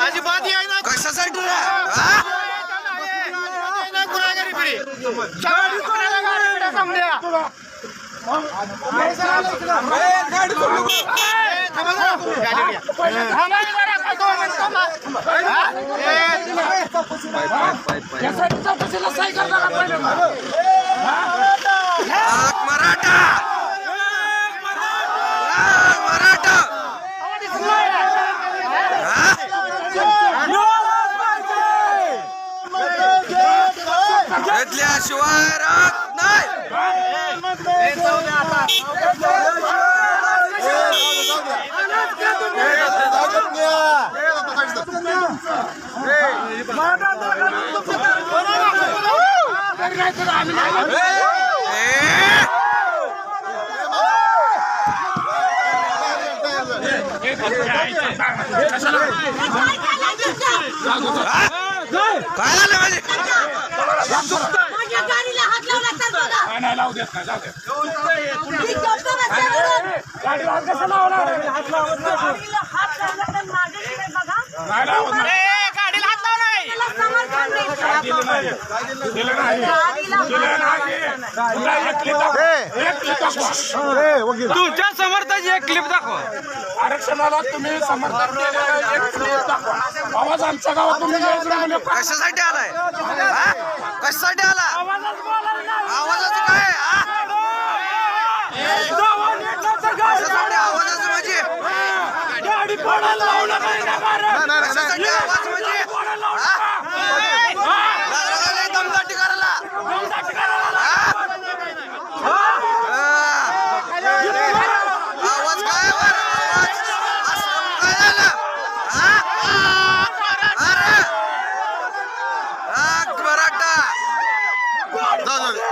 अजिबात याय ना कशासाठी रे हा? ए, गाडी सोडू नको. आग मराठा आग मराठा हा? घेतल्याशिवाय राहत नाही ए! हा? काय म्हणजे माझ्या गाडीला हात लावला तर बघा नाही. लावू देत नाही जाऊ मी करतो रस्त्यावरून. गाडीला हात कसा लावला गाडीला हात लावला तर माझ्याकडे बघा नाही. लावत नाही. गाडीला हात लावलाय त्याला समर्थन देतो. दिलं नाही दिलं नाही गाडीला हात दिलं नाही लावला तुला एक क्लिप दाखव. एक क्लिप दाखवा. तुमच्या समर्थाची एक क्लिप दाखवा. आरक्षणाला तुम्ही समर्थन केलेलं एक क्लिप दाखवा. आवाज आमच्या गावात तुम्ही म्हणजे कशासाठी आलाय? कशासाठी आला आवाजाचं काय? आवाजाचं म्हणजे? आवाज म्हणजे हा? लागला लय दमदाटी करायला हा? आवाज काय वर आवाज असं काय झालं हा? अरे आग मराठा चकाला बसले आमच्या. हा?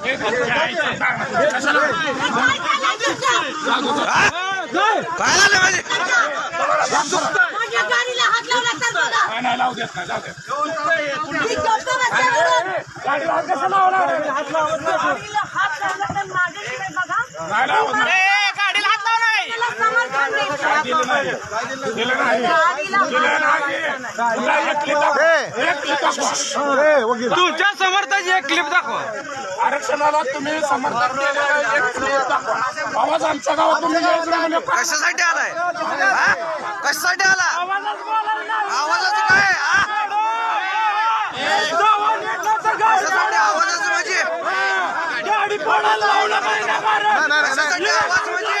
गाडीला हात लावलाय. त्याला समर्थन देतो. नाही. दिलं नाही. तुमच्या समर्थाची एक क्लिप दाखवा. आरक्षणाला तुम्ही समर्थन केलेलं एक क्लिप दाखवा. आवाज आमच्या गावात तुम्ही यायचं म्हणजे कशासाठी आलाय? हा? कशासाठी आला? आवाजाचं काय? हा? कशासाठी आवाजाचं म्हणजे? कशासाठी आवाज म्हणजे?